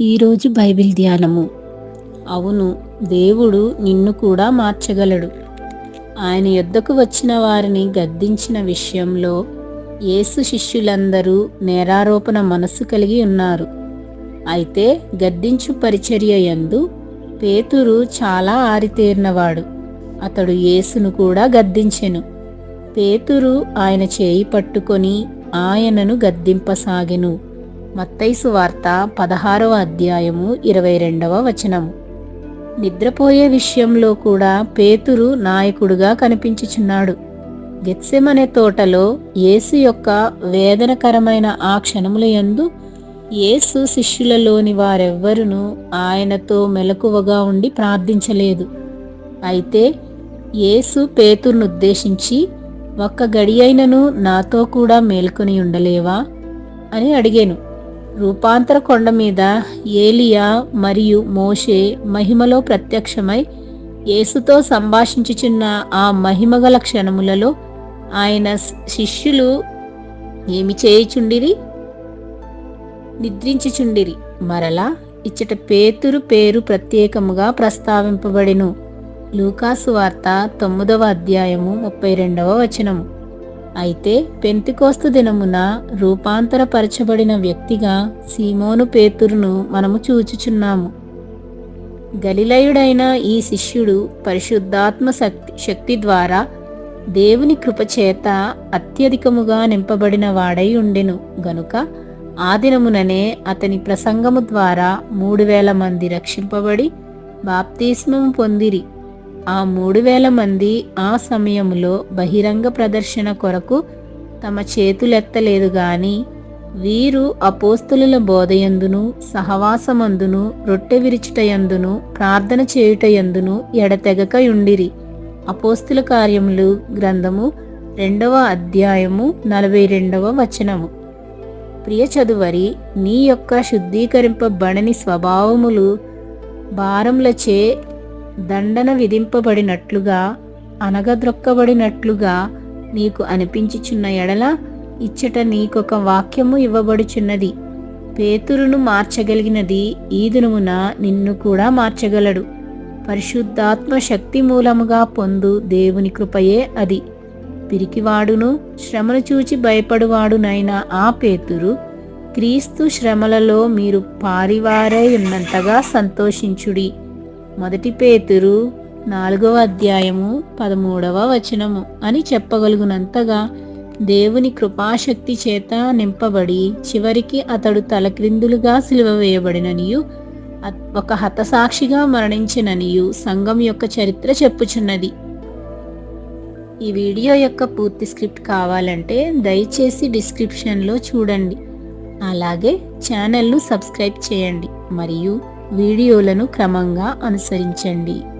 ఈరోజు బైబిల్ ధ్యానము. అవును దేవుడు నిన్ను కూడా మార్చగలడు. ఆయన యొద్దకు వచ్చిన వారిని గద్దించిన విషయంలో యేసు శిష్యులందరూ నేరారోపణ మనస్సు కలిగి ఉన్నారు. అయితే గద్దించు పరిచర్య యందు పేతురు చాలా ఆరితేరినవాడు. అతడు యేసును కూడా గద్దించెను. పేతురు ఆయన చేయి పట్టుకొని ఆయనను గద్దింపసాగెను. మత్తైసు వార్త పదహారవ అధ్యాయము ఇరవై రెండవ వచనము నిద్రపోయే విషయంలో కూడా పేతురు నాయకుడుగా కనిపించుచున్నాడు. గెత్సెమనే తోటలో యేసు యొక్క వేదనకరమైన ఆ క్షణముల యందు యేసు శిష్యులలోని వారెవ్వరును ఆయనతో మెలకువగా ఉండి ప్రార్థించలేదు. అయితే యేసు పేతురును ఉద్దేశించి ఒక్క గడియైనను నాతో కూడా మేల్కొని ఉండలేవా? అని అడిగాను. రూపాంతర కొండ మీద ఏలియా మరియు మోషే మహిమలో ప్రత్యక్షమై యేసుతో సంభాషించుచున్న ఆ మహిమగల క్షణములలో ఆయన శిష్యులు ఏమి చేయుచుండిరి? నిద్రించుచుండిరి. మరలా ఇచ్చట పేతురు పేరు ప్రత్యేకముగా ప్రస్తావింపబడెను. లూకాసు వార్త తొమ్మిదవ అధ్యాయము ముప్పై రెండవ వచనము. అయితే పెంతికోస్తు దినమున రూపాంతరపరచబడిన వ్యక్తిగా సీమోను పేతురును మనము చూచుచున్నాము. గలిలయుడైన ఈ శిష్యుడు పరిశుద్ధాత్మ శక్తి శక్తి ద్వారా దేవుని కృపచేత అత్యధికముగా నింపబడిన వాడై ఉండెను. గనుక ఆ దినముననే అతని ప్రసంగము ద్వారా మూడు వేల మంది రక్షింపబడి బాప్తిస్మము పొందిరి. ఆ మూడు వేల మంది ఆ సమయంలో బహిరంగ ప్రదర్శన కొరకు తమ చేతులెత్తలేదు గాని వీరు అపోస్తుల బోధయందును సహవాసమందును రొట్టె విరుచుటయందును ప్రార్థన చేయుటయందును ఎడతెగక ఉండిరి అపోస్తుల కార్యములు గ్రంథము రెండవ అధ్యాయము నలభై రెండవ వచనము. ప్రియ చదువరి నీ యొక్క శుద్ధీకరింపబడని స్వభావములు భారములచే దండన విధింపబడినట్లుగా అనగద్రొక్కబడినట్లుగా నీకు అనిపించుచున్న ఎడల ఇచ్చట నీకొక వాక్యము ఇవ్వబడుచున్నది. పేతురును మార్చగలిగినది ఈ దినమున నిన్ను కూడా మార్చగలడు. పరిశుద్ధాత్మ శక్తి మూలముగా పొందు దేవుని కృపయే అది. పిరికివాడును శ్రమను చూచి భయపడువాడునైన ఆ పేతురు క్రీస్తు శ్రమలలో మీరు పారివారై ఉన్నంతగా సంతోషించుడి. మొదటి పేతురు నాలుగవ అధ్యాయము పదమూడవ వచనము అని చెప్పగలుగునంతగా దేవుని కృపాశక్తి చేత నింపబడి చివరికి అతడు తలక్రిందులుగా సిలువ వేయబడిననియు ఒక హతసాక్షిగా మరణించిననియు సంఘం యొక్క చరిత్ర చెప్పుచున్నది. ఈ వీడియో యొక్క పూర్తి స్క్రిప్ట్ కావాలంటే దయచేసి డిస్క్రిప్షన్లో చూడండి. అలాగే ఛానల్ను సబ్స్క్రైబ్ చేయండి. మరియు వీడియోలను క్రమంగా అనుసరించండి.